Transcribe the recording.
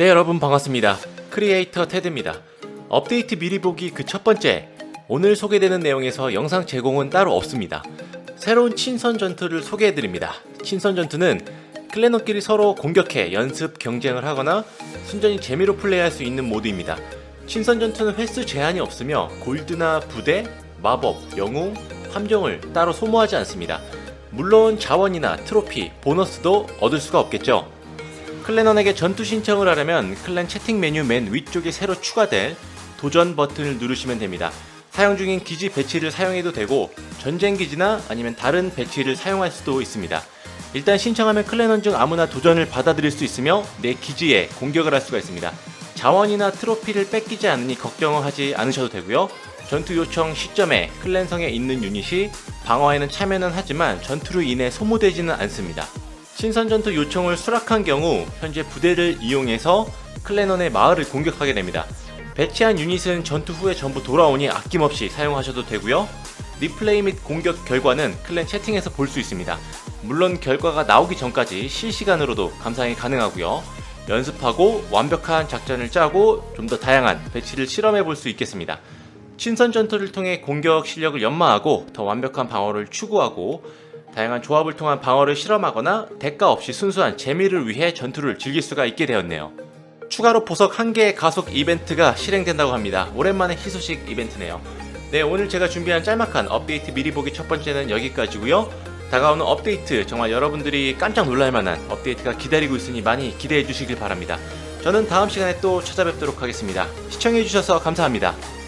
네 여러분 반갑습니다. 크리에이터 테드입니다. 업데이트 미리 보기 그 첫 번째. 오늘 소개되는 내용에서 영상 제공은 따로 없습니다. 새로운 친선 전투를 소개해드립니다. 친선 전투는 클랜원끼리 서로 공격해 연습 경쟁을 하거나 순전히 재미로 플레이할 수 있는 모드입니다. 친선 전투는 횟수 제한이 없으며 골드나 부대, 마법, 영웅, 함정을 따로 소모하지 않습니다. 물론 자원이나 트로피, 보너스도 얻을 수가 없겠죠. 클랜원에게 전투 신청을 하려면 클랜 채팅 메뉴 맨 위쪽에 새로 추가될 도전 버튼을 누르시면 됩니다. 사용 중인 기지 배치를 사용해도 되고 전쟁 기지나 아니면 다른 배치를 사용할 수도 있습니다. 일단 신청하면 클랜원 중 아무나 도전을 받아들일 수 있으며 내 기지에 공격을 할 수가 있습니다. 자원이나 트로피를 뺏기지 않으니 걱정하지 않으셔도 되고요. 전투 요청 시점에 클랜성에 있는 유닛이 방어에는 참여는 하지만 전투로 인해 소모되지는 않습니다. 신선 전투 요청을 수락한 경우 현재 부대를 이용해서 클랜원의 마을을 공격하게 됩니다. 배치한 유닛은 전투 후에 전부 돌아오니 아낌없이 사용하셔도 되고요. 리플레이 및 공격 결과는 클랜 채팅에서 볼 수 있습니다. 물론 결과가 나오기 전까지 실시간으로도 감상이 가능하고요. 연습하고 완벽한 작전을 짜고 좀 더 다양한 배치를 실험해 볼 수 있겠습니다. 친선 전투를 통해 공격 실력을 연마하고 더 완벽한 방어를 추구하고 다양한 조합을 통한 방어를 실험하거나 대가 없이 순수한 재미를 위해 전투를 즐길 수가 있게 되었네요. 추가로 보석 1개의 가속 이벤트가 실행된다고 합니다. 오랜만에 희소식 이벤트네요. 네, 오늘 제가 준비한 짤막한 업데이트 미리 보기 첫 번째는 여기까지고요. 다가오는 업데이트 정말 여러분들이 깜짝 놀랄 만한 업데이트가 기다리고 있으니 많이 기대해 주시길 바랍니다. 저는 다음 시간에 또 찾아뵙도록 하겠습니다. 시청해 주셔서 감사합니다.